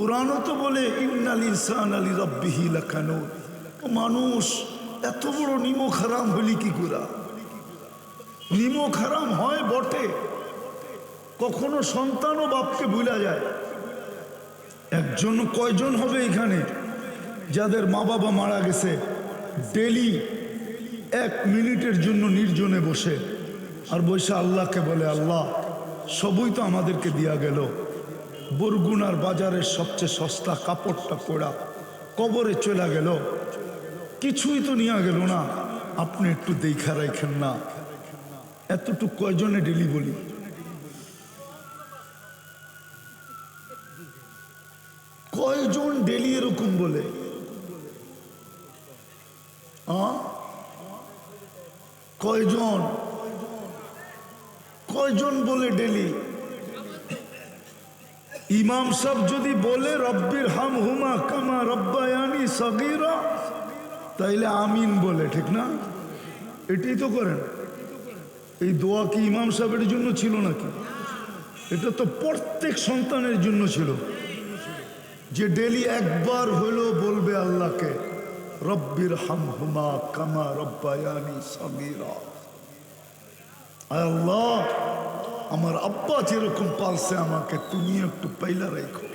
কোরআনও তো বলে মানুষ, এত বড় নিমক হারাম হলি কি করা? নিমক হারাম হয় বটে। কখনো সন্তানও বাপকে ভুলা যায়। একজন, কয়জন হবে এখানে যাদের মা বাবা মারা গেছে? ডেলি এক মিনিটের জন্য নির্জনে বসে। আর বসে আল্লাহকে বলে, আল্লাহ, সবই তো আমাদেরকে দিয়া গেল। বরগুনার বাজারের সবচেয়ে সস্তা কাপড়টা পড়া। কবরে চলে গেল। কিছুই তো নিয়ে গেল না। আপনি একটু দেখা রাখেন না। এতটুক কয়জনে ডেলি বলি কয়জন ডেলি এরকম বলে? কয়জন? কয়জন বলে ডেলি? ইমাম সাহেব যদি বলে, রব্বির হাম হুমা কামা রব্বায়ানি সগিরা তাইলে আমিন বলে, ঠিক না? এটাই তো করেন। এই দোয়া কি ইমাম সাহেবের জন্য ছিল নাকি? এটা তো প্রত্যেক সন্তানের জন্য ছিল। যে ডেলি একবার হলেও বলবে আল্লাহকে, রব্বির হাম হুমা কামা রব্বায়ানি সগিরা আল্লাহ! আমার আব্বা যেরকম পালছে আমাকে, তুমি একটু পাইলা রেখো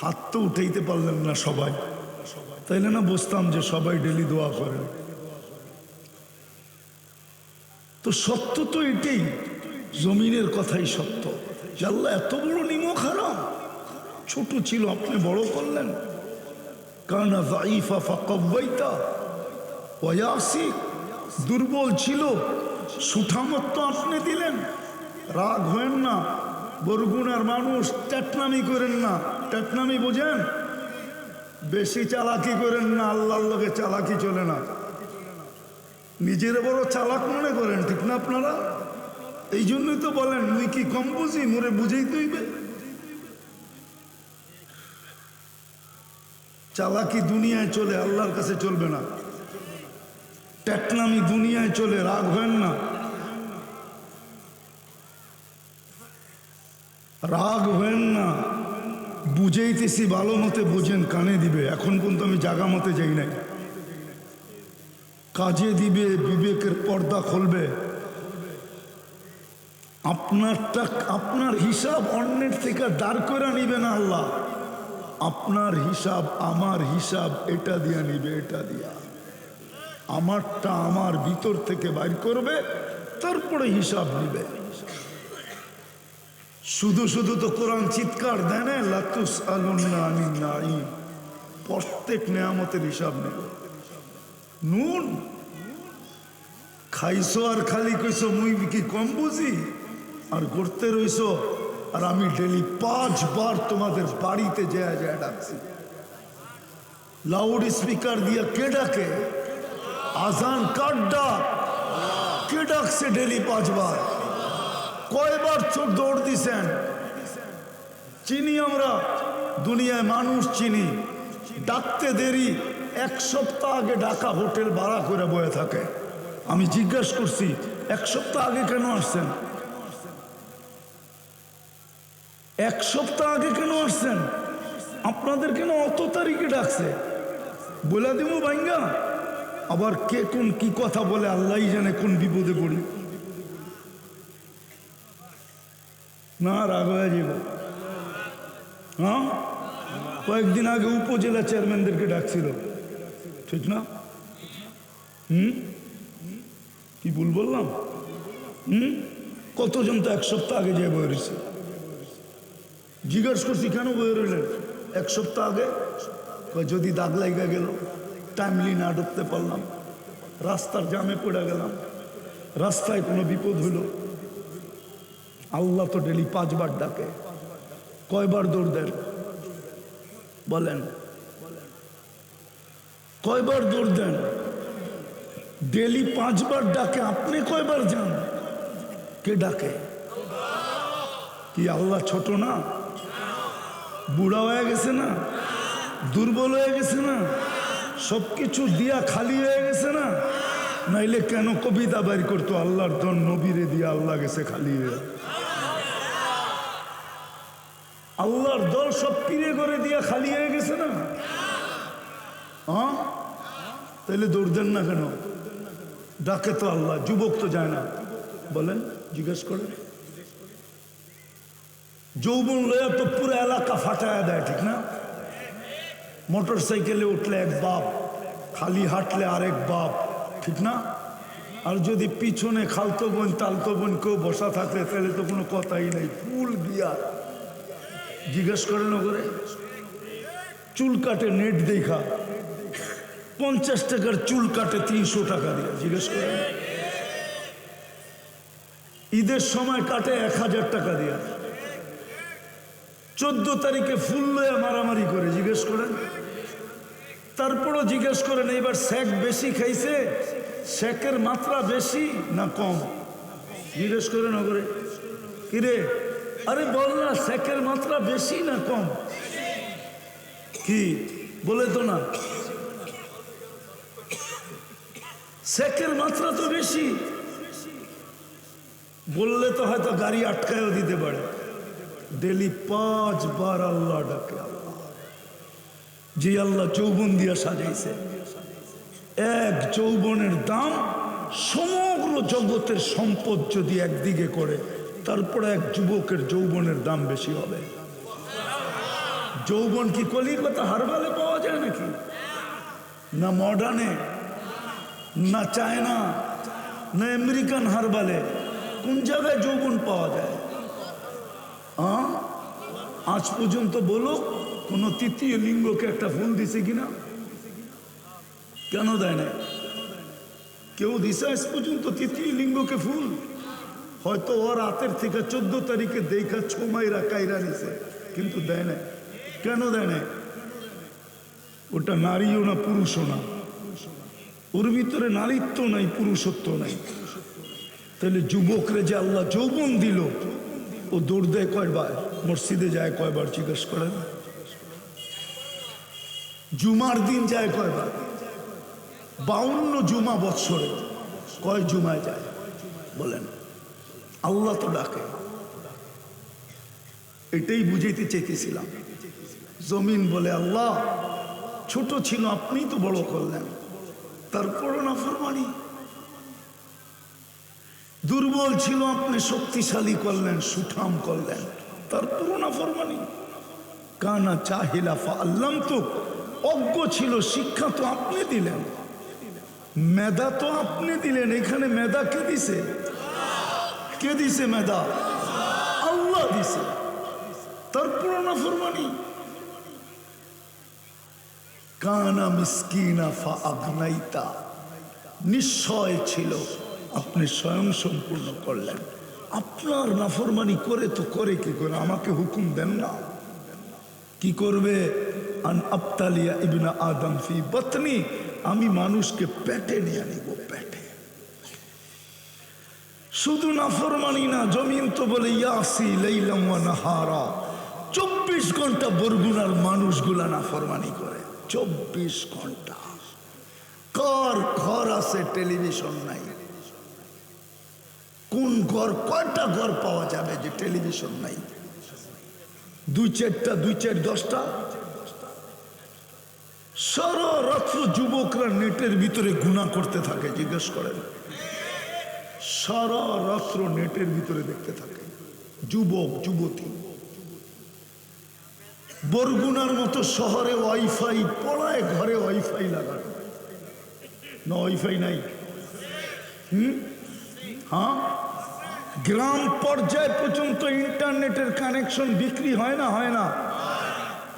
হাত তো উঠাইতে পারলেন না সবাই। তাইলে না বুঝতাম যে সবাই ডেলি দোয়া করে। তো সত্য তো এটাই, জমিনের কথাই সত্য। জাল্লা এত বড় নিমক হারাম, ছোট ছিল, আপনি বড় করলেন। কারণ জাইফা ওয়াসিক দুর্বল ছিল সুঠামত তো আপনি দিলেন। রাগ হয়েন না। বরগুনার মানুষ ট্যাটনামি করেন না। ট্যাটনামি বোঝেন? বেশি চালাকি করেন না, আল্লাহর লোকে চালাকি চলে না। নিজের বড় চালাক মনে করেন, ঠিক না আপনারা? এই জন্যই তো বলেন, মুই কি কম বুঝি? মোরে বুঝেই তৈবে চালাকি দুনিয়ায় চলে, আল্লাহর কাছে চলবে না। ট্যাটনামি দুনিয়ায় চলে, রাগ হেন না। রাগ হেন না। বুঝেইতেছি, ভালো মতে বুঝেন, কানে দিবে। এখন পর্যন্ত আমি জাগা মতে যাই নাই। কাজে দিবে, বিবেকের পর্দা খুলবে। আপনারটা, আপনার হিসাব অন্যের থেকে দাঁড় করে নিবে না আল্লাহ। আপনার হিসাব, আমার হিসাব, এটা দিয়া নিবে, এটা দিয়া। আমারটা আমার ভিতর থেকে বাইর করবে, তারপরে হিসাব নিবে শুধু শুধু তো কোরআন চিৎকার দেন লাতুস আলুন্নাই প্রত্যেক নেয়ামতের হিসাব নেব। নুন? খাইছো আর খালি কইছো, মুই কি কম বুঝি? আর করতে রইছো, আর আমি ডেলি পাঁচবার তোমাদের বাড়িতে যায় যায় ডাকছি। লাউড স্পিকার দিয়ে কে ডাকে? আজান কার ডাক? কে ডাকছে ডেলি পাঁচবার? কয়বার চোর দৌড় দিছেন? চিনি আমরা, দুনিয়ায় মানুষ চিনি। ডাকতে দেরি, এক সপ্তাহ আগে ডাকা হোটেল ভাড়া করে বয়ে থাকে। আমি জিজ্ঞাসা করছি, এক সপ্তাহ আগে কেন আসছেন? এক সপ্তাহ আগে কেন আসছেন? আপনাদের কেন অত তারিখে ডাকছে? বলে দিব ভাইঙ্গা। আবার কে কোন কি কথা বলে, আল্লাহ জানে কোন বিপদে পড়ি। না, রাগ হয়ে যাব। হ্যাঁ? কয়েকদিন আগে উপজেলা চেয়ারম্যানদেরকে ডাকছিল। ঠিক না? হুম? কি ভুল বললাম? হুম? কতজন তো এক সপ্তাহ আগে যে বয়ে রয়েছে। জিজ্ঞাসা করছি, কেন বয়ে রইলেন? এক সপ্তাহ আগে? যদি দাগ লাগা গেল। টাইমলি না ঢুকতে পারলাম। রাস্তার জামে পড়ে গেলাম। রাস্তায় কোনো বিপদ হলো? আল্লাহ তো ডেলি পাঁচবার ডাকে। কয়বার দৌড় দেন? বলেন। কয়বার দৌড় দেন? ডেলি পাঁচবার ডাকে, আপনি কয়বার যান? কে ডাকে? কি আল্লাহ ছোট না? বুড়া হয়ে গেছে না? দুর্বল হয়ে গেছে না? সব কিছু দিয়া খালি হয়ে গেছে না? নাইলে কেন কবিতা বাইর করতো? আল্লাহর ধন নবীরে দিয়া আল্লাহ গেছে খালি হয়ে। আল্লাহর দল সব পিড়ে করে দিয়ে খালি হয়ে গেছে না? হ্যাঁ? তাহলে না কেন? ডাকে তো আল্লাহ, যুবক তো যায় না। বলেন, জিজ্ঞেস করেন। যৌবন লয়া তো পুরো এলাকা ফাটায় দেয়, ঠিক না? মোটর সাইকেলে উঠলে এক বাপ, খালি হাঁটলে আরেক বাপ, ঠিক না? আর যদি পিছনে খালতো বোন, তালতো বোন কেউ বসা থাকে, তাহলে তো কোনো কথাই নাই। ফুল বিয়ার জিজ্ঞেস করে না করে চুল কাটে নেট দেখা, পঞ্চাশ টাকার চুল কাটে তিনশো টাকা দিয়ে। জিজ্ঞেস করে ঈদের সময় কাটে এক হাজার টাকা দিয়ে। চোদ্দ তারিখে ফুল লয়ে মারামারি করে, জিজ্ঞেস করেন। তারপরও জিজ্ঞেস করেন, এইবার শেক বেশি খাইছে? শেকের মাত্রা বেশি না কম? জিজ্ঞেস করে না করে? আরে বল না শেকের মাত্রা বেশি না কম? কি? বলে তো না। শেকের মাত্রা তো বেশি। বললে তো হয়তো গাড়ি আটকায়ও দিতে পারে। ডেলি পাঁচবার আল্লাহ ডাকে আল্লাহ। যে আল্লাহ চৌবন দিয়া সাজাইছে। এক যৌবনের দাম সমগ্র জগতের সম্পদ যদি একদিকে করে, তারপরে এক যুবকের যৌবনের দাম বেশি হবে। যৌবন কি কলিকতা হারবালে পাওয়া যায় নাকি? না মডার্নে? না চায়না? না আমেরিকান হারবালে? কোন জায়গায় যৌবন পাওয়া যায়? আজ পর্যন্ত বলো, কোনো তৃতীয় লিঙ্গকে একটা ফোন দিছে কিনা? কেন দেয় না কেউ দিছে আজ পর্যন্ত তৃতীয় লিঙ্গকে ফুল হয়তো ওর রাতের থেকে চোদ্দ তারিখে দেখা ছমাইরা কাইরা নিছে, কিন্তু দেয় না কেন দেয় না ওটা নারীও না, পুরুষও না। ওর ভিতরে নারীত্ব নাই, পুরুষত্ব নাই। তাহলে যুবকরে যে আল্লাহ যৌবন দিল ও দৌড় দেয় কয়বার? মসজিদে যায় কয়বার জিজ্ঞেস করেন? জুমার দিন যায় কয়বার? বাউন্ন জুমা বৎসরে কয় জুমায় যায়? বলেন, আল্লাহ তো ডাকে। এটাই বুঝাইতে চেয়েছিলাম। জমিন বলে, আল্লাহ, ছোট ছিল, আপনিই তো বড় করলেন। তারপরও না ফরমানি। দুর্বল ছিল, আপনি শক্তিশালী করলেন, সুঠাম করলেন। তার না ফরমানি। কানা চাহিলা আল্লাম তো অজ্ঞ ছিল, শিক্ষা তো আপনি দিলেন। মেধা তো আপনি দিলেন, এখানে মেধা কে দিছে? কে দিছে মেধা? আল্লাহ দিছে। তার পুরোনা ফরমানি। কানা মিসকিনা ফা আগনাইতা নিশ্চয় ছিল। আপনি স্বয়ং সম্পূর্ণ করলেন। আপনার নাফরমানি করে তো করে, কি করে? আমাকে হুকুম দেন না। কি করবে? আন আদম ফি বতনি, আমি মানুষকে পেটে নিয়ে আনিব, পেটে। শুধু নাফরমানি না, জমিন তো বলে ইয়াসি লাইলাম ওয়া নাহারা। চব্বিশ ঘণ্টা বরগুনার মানুষগুলা নাফরমানি করে। চব্বিশ ঘণ্টা। কার ঘর আছে, টেলিভিশন নাই। কোন ঘর, কয়টা ঘর পাওয়া যাবে যে টেলিভিশন নাই? দুই চারটা, দুই চার দশটা? সারা যুবকরা নেটের ভিতরে গুণা করতে থাকে, জিজ্ঞেস করেন। সারা রাত্র নেটের ভিতরে দেখতে থাকে, যুবক, যুবতী। বরগুনার মতো শহরে ওয়াইফাই, পড়ায় ঘরে ওয়াইফাই লাগানো। না, ওয়াইফাই নাই। হুম? হ্যাঁ? গ্রাম পর্যায় পর্যন্ত ইন্টারনেটের কানেকশন বিক্রি হয় না হয় না?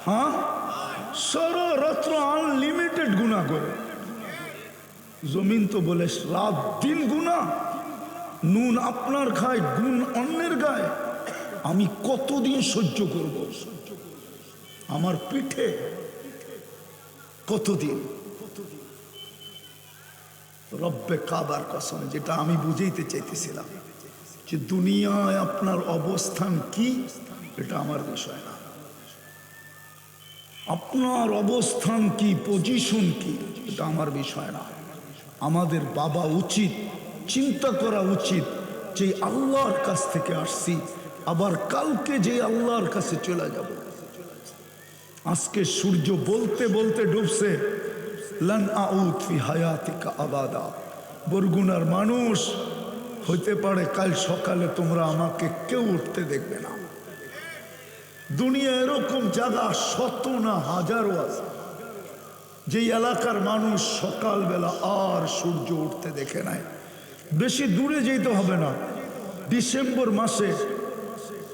হ্যাঁ? সররাত্র আনলিমিটেড গুণা করে। জমিন তো বলে রাত দিন গুণা নুন আপনার খায় গুণ অন্যের গায়ে আমি কতদিন সহ্য করব? আমার পিঠে কতদিন? রব্বে কাবার কসম, যেটা আমি বুঝাইতে চাইতেছিলাম। যে দুনিয়ায় আপনার অবস্থান কি, এটা আমার বিষয় না। আপনার অবস্থান কি পজিশন কি, এটা আমার বিষয় না। আমাদের বাবা উচিত, চিন্তা করা উচিত যে আল্লাহর কাছ থেকে আসছি, আবার কালকে যে আল্লাহর কাছে চলে যাব। আজকে সূর্য বলতে বলতে ডুবছে, লান আউত ফি হায়াতিকা আবাদা। বরগুনার মানুষ হইতে পারে কাল সকালে তোমরা আমাকে কেউ উঠতে দেখবে না। দুনিয়া এরকম জায়গা, শত না হাজারো আছে, যে এলাকার মানুষ সকালবেলা আর সূর্য উঠতে দেখে নাই। বেশি দূরে যেতে হবে না। ডিসেম্বর মাসে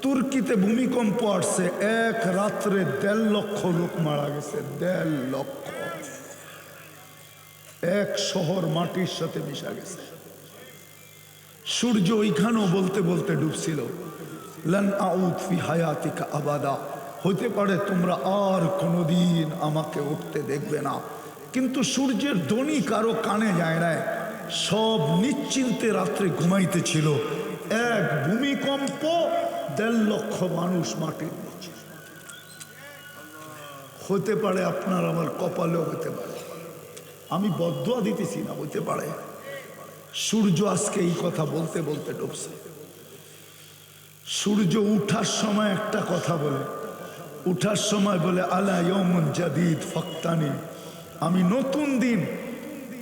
তুর্কিতে ভূমিকম্প আসছে, এক রাত্রে দেড় লক্ষ লোক মারা গেছে, দেড় লক্ষ। এক শহর মাটির সাথে মিশা গেছে। সূর্য ওইখানেও বলতে বলতে ডুবছিল। লান আউত ফি হায়াতিকা আবাদা। হতে পারে তোমরা আর কোনোদিন আমাকে উঠতে দেখবে না। কিন্তু সূর্যের ধ্বনি কারও কানে যায় না সব নিশ্চিন্তে রাত্রে ঘুমাইতেছিল এক ভূমিকম্প দেড় লক্ষ মানুষ মাটির নিচে। হতে পারে আপনার আমার কপালেও হতে পারে। আমি বদুয়া দিতেছি না হতে পারে। সূর্য আজকে এই কথা বলতে বলতে ডুবছে। সূর্য উঠার সময় একটা কথা বলে। উঠার সময় বলে, আলা ইয়মন জাদিদ, ফক্তানি। আমি নতুন দিন।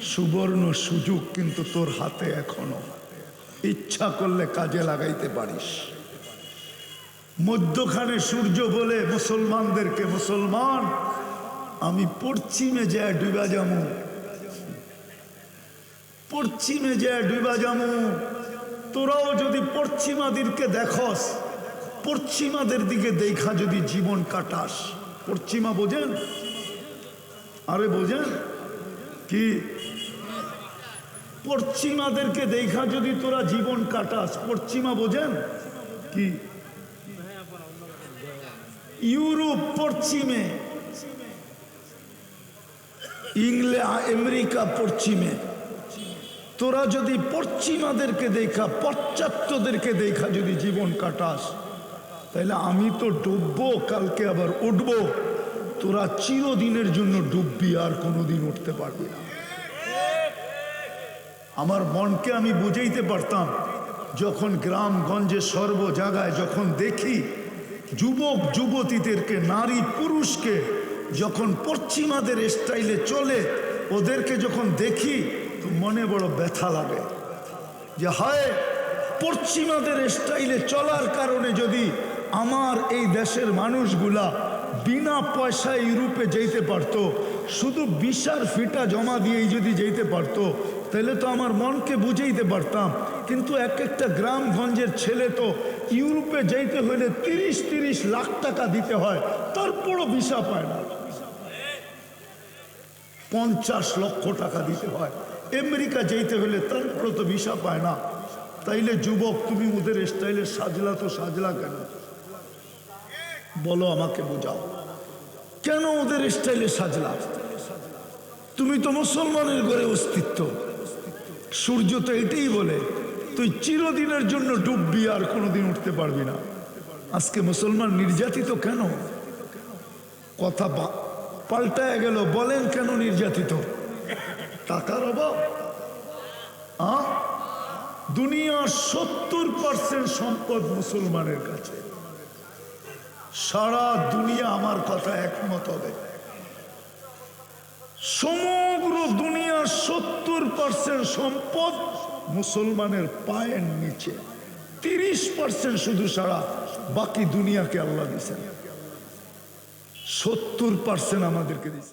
সুবর্ণ সুযোগ কিন্তু তোর হাতে এখনও। ইচ্ছা করলে কাজে লাগাইতে পারিস। মধ্যখানে সূর্য বলে, মুসলমানদেরকে মুসলমান, আমি পশ্চিমে যায় ডুবা যাব। পশ্চিমে যে ডুবা যামু, তোরাও যদি পশ্চিমাদেরকে দেখস, পশ্চিমাদের দিকে দেখা যদি জীবন কাটাস। পশ্চিমা বোঝেন? আরে বোঝেন? কি? পশ্চিমাদেরকে দেখা যদি তোরা জীবন কাটাস, পশ্চিমা বোঝেন? কি? ইউরোপ পশ্চিমে ইংল্যান্ড আমেরিকা পশ্চিমে। তোরা যদি পশ্চিমাদেরকে দেখা, পশ্চাত্যদেরকে দেখা যদি জীবন কাটাস, তাহলে আমি তো ডুববো, কালকে আবার উঠবো। তোরা চিরদিনের জন্য ডুববি, আর কোনোদিন উঠতে পারবি না। আমার মনকে আমি বুঝাইতে পারতাম, যখন গ্রামগঞ্জে সর্ব জায়গায় যখন দেখি যুবক যুবতীদেরকে, নারী পুরুষকে, যখন পশ্চিমাদের স্টাইলে চলে, ওদেরকে যখন দেখি তো মনে বড় ব্যথা লাগে যে হয়, পশ্চিমাদের স্টাইলে চলার কারণে যদি আমার এই দেশের মানুষগুলা বিনা পয়সায় ইউরোপে যেতে পারতো, শুধু বিশার ফিটা জমা দিয়েই যদি যেতে পারতো, তাহলে তো আমার মনকে বুঝাইতে পারতাম। কিন্তু এক একটা গ্রামগঞ্জের ছেলে তো ইউরোপে যেতে হলে তিরিশ তিরিশ লাখ টাকা দিতে হয়, তারপরও ভিসা পায় না। পঞ্চাশ লক্ষ টাকা দিতে হয়। আমেরিকা যেতে হলে তারপরে তো ভিসা পায় না। তাইলে যুবক, তুমি ওদের স্টাইলে সাজলা তো সাজলা কেন? বলো আমাকে বোঝাও। কেন ওদের স্টাইলে সাজলা? তুমি তো মুসলমানের ঘরে অস্তিত্ব। সূর্য তো এটাই বলে, তুই চিরদিনের জন্য ডুববি আর কোনোদিন উঠতে পারবি না। আজকে মুসলমান নির্যাতিত কেন? কথা পাল্টায় গেল, বলেন কেন নির্যাতিত? টাকার অভাব? দুনিয়ার সত্তর পার্সেন্ট সম্পদ মুসলমানের কাছে। সারা দুনিয়া আমার কথা একমত হবে। সমগ্র দুনিয়ার সত্তর পার্সেন্ট সম্পদ মুসলমানের পায়ের নিচে। তিরিশ পার্সেন্ট শুধু সারা বাকি দুনিয়াকে আল্লাহ দিয়েছেন। সত্তর পার্সেন্ট আমাদেরকে দিয়েছে।